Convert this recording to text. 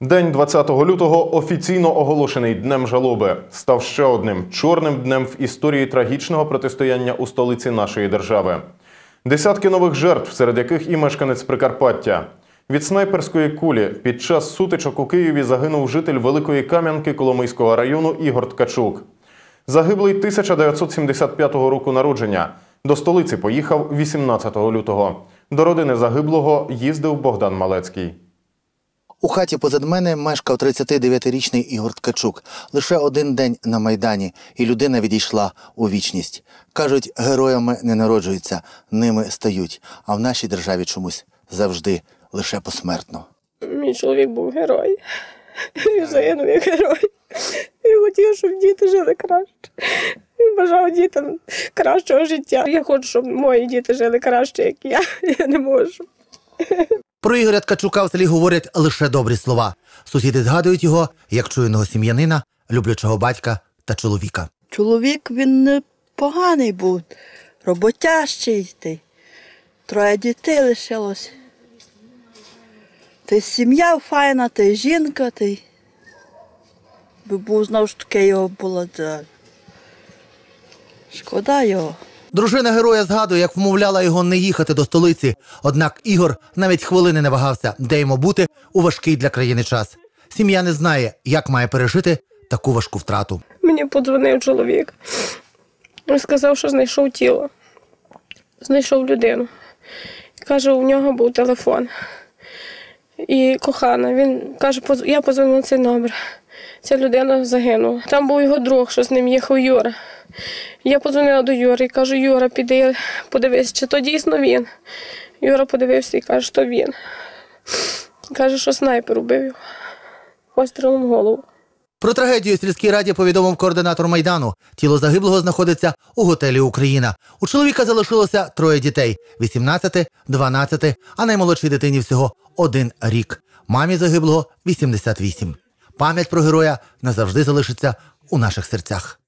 День 20 лютого офіційно оголошений днем жалоби став ще одним чорним днем в історії трагічного протистояння у столиці нашої держави. Десятки нових жертв, серед яких і мешканець Прикарпаття. Від снайперської кулі під час сутичок у Києві загинув житель Великої Кам'янки Коломийського району Ігор Ткачук. Загиблий 1975 року народження. До столиці поїхав 18 лютого. До родини загиблого їздив Богдан Малецький. У хаті позад мене мешкав 39-річний Ігор Ткачук. Лише один день на Майдані, і людина відійшла у вічність. Кажуть, героями не народжуються, ними стають. А в нашій державі чомусь завжди лише посмертно. Мій чоловік був герой. Він загинув як герой. Він хотів, щоб діти жили краще. Він бажав дітям кращого життя. Я хочу, щоб мої діти жили краще, як я. Я не можу. Про Ігоря Ткачука в селі говорять лише добрі слова. Сусіди згадують його як чуйного сім'янина, люблячого батька та чоловіка. Чоловік він поганий був, роботящий. Троє дітей лишилось. Ти сім'я файна, ти жінка, ти. Був знову ж таки його було. Шкода його. Дружина героя згадує, як вмовляла його не їхати до столиці. Однак Ігор навіть хвилини не вагався, де йому бути у важкий для країни час. Сім'я не знає, як має пережити таку важку втрату. Мені подзвонив чоловік. Він сказав, що знайшов тіло. Знайшов людину. Каже, у нього був телефон. І кохана. Він каже, «Поз- я позвонив на цей номер. Ця людина загинула. Там був його друг, що з ним їхав Юра. Я подзвонила до Юри і кажу, Юра, піди, подивись, чи то дійсно він. Юра подивився і каже, що він. Каже, що снайпер убив його. Пострілом в голову. Про трагедію сільській раді повідомив координатор майдану. Тіло загиблого знаходиться у готелі Україна. У чоловіка залишилося троє дітей: 18, 12, а наймолодшій дитині всього один рік. Мамі загиблого 88. Пам'ять про героя назавжди залишиться у наших серцях.